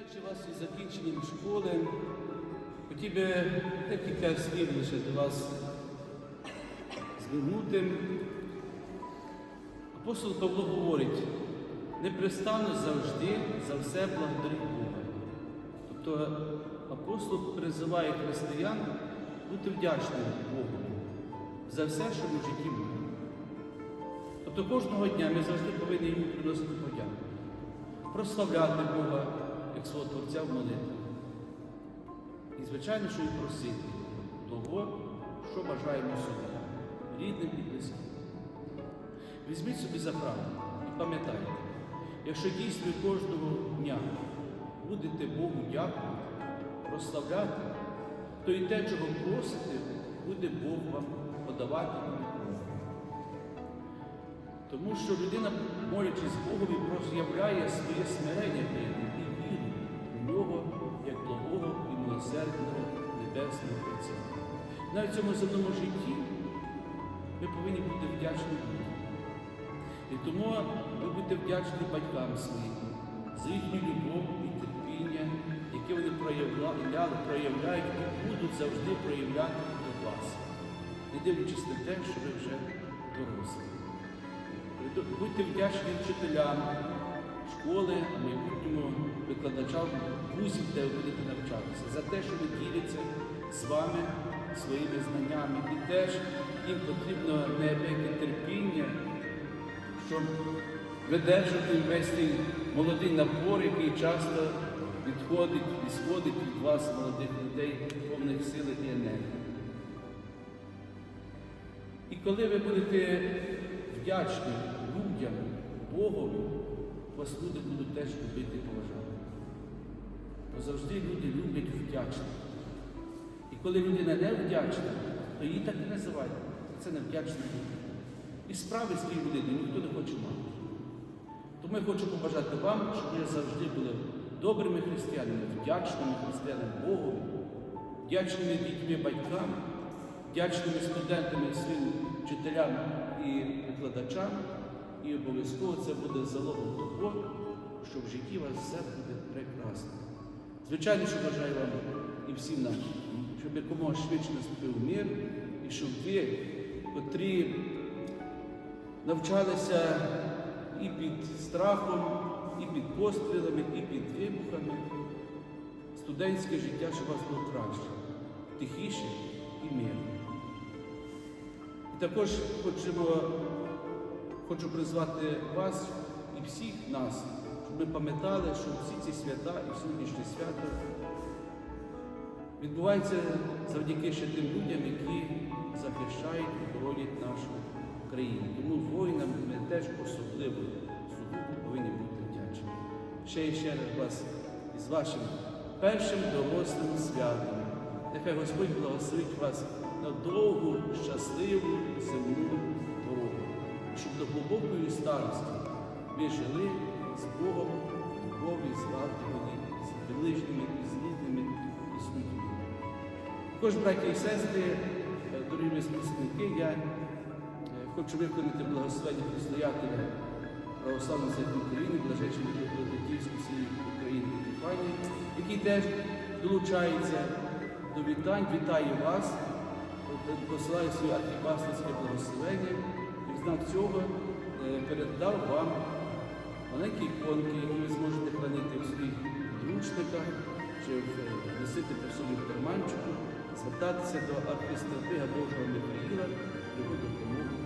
Вітаючи вас із закінченням школи, хотів би декілька слів лише до вас звернути. Апостол Павло говорить, непрестанно завжди за все благодарить Бога. Тобто апостол призиває християн бути вдячним Богу за все, що в житті буде. Тобто кожного дня ми завжди повинні йому приносити подяку, прославляти Бога як свого Творця в молитві. І, звичайно, що і просити того, що бажаємо собі, рідним і близьким. Візьміть собі за правду і пам'ятайте, якщо дійсно кожного дня будете Богу дякувати, прославляти, то і те, чого просите, буде Бог вам подавати і. Тому що людина, молячись Богові, проявляє своє смирення перед ним милосердного небесного Отця. Навіть в цьому земному житті ми повинні бути вдячні Богу. І тому ви будете вдячні батькам своїм за їхню любов і терпіння, яке вони проявляли, проявляють і будуть завжди проявляти до вас, не дивлячись на те, що ви вже дорослі. Будьте вдячні вчителям школи, майбутньому викладачам вузів, де ви будете навчатися, за те, що вони діляться з вами своїми знаннями. І теж їм потрібно неабияке терпіння, щоб видержати весь цей молодий напор, який часто відходить і сходить від вас, молодих людей, повних сил і енергії. І коли ви будете вдячні людям, Богові, вас люди будуть теж любити поважати. Бо завжди люди люблять вдячних. І коли людина не вдячна, то її так і називають. Це невдячна людина. І справи з тією людиною ніхто не хоче мати. Тому я хочу побажати вам, щоб ви завжди були добрими християнами, вдячними християнами Богу, вдячними дітьми батькам, вдячними студентами своїм вчителям і викладачам. І обов'язково це буде залогом того, що в житті у вас все буде прекрасно. Звичайно, що бажаю вам і всім нам, щоб якомога швидше наступив мир, і щоб ви, котрі навчалися і під страхом, і під пострілами, і під вибухами, студентське життя, щоб вас було краще, тихіше і мирне. І також хочемо, хочу призвати вас і всіх нас, ми пам'ятали, що всі ці свята і сьогоднішнє свято відбуваються завдяки ще тим людям, які захищають і боронять нашу країну. Тому воїнам ми теж особливо сугубо повинні бути вдячні. Ще і ще раз вас із вашим першим дорослим святом. Нехай Господь благословить вас на довгу, щасливу земну дорогу, щоб до глибокої старості ви жили з Богом, любові, злагоді, з ближніми, і з рідними, і людьми. Також, браті і сестри, е, дорогі співсники, я е, хочу виконати благословення предстоятеля Православної церкви України, блажечого Митрополитівської всієї України Епіфанії, який теж долучається до вітань, вітаю вас, посилаю своє архіпасторське благословення. І в знак цього е, передав вам маленькі іконки, які ви зможете хранити в своїх ручниках чи е, носити по собі в карманчику, звертатися до архістратига Божого Михаїла, його допомогу.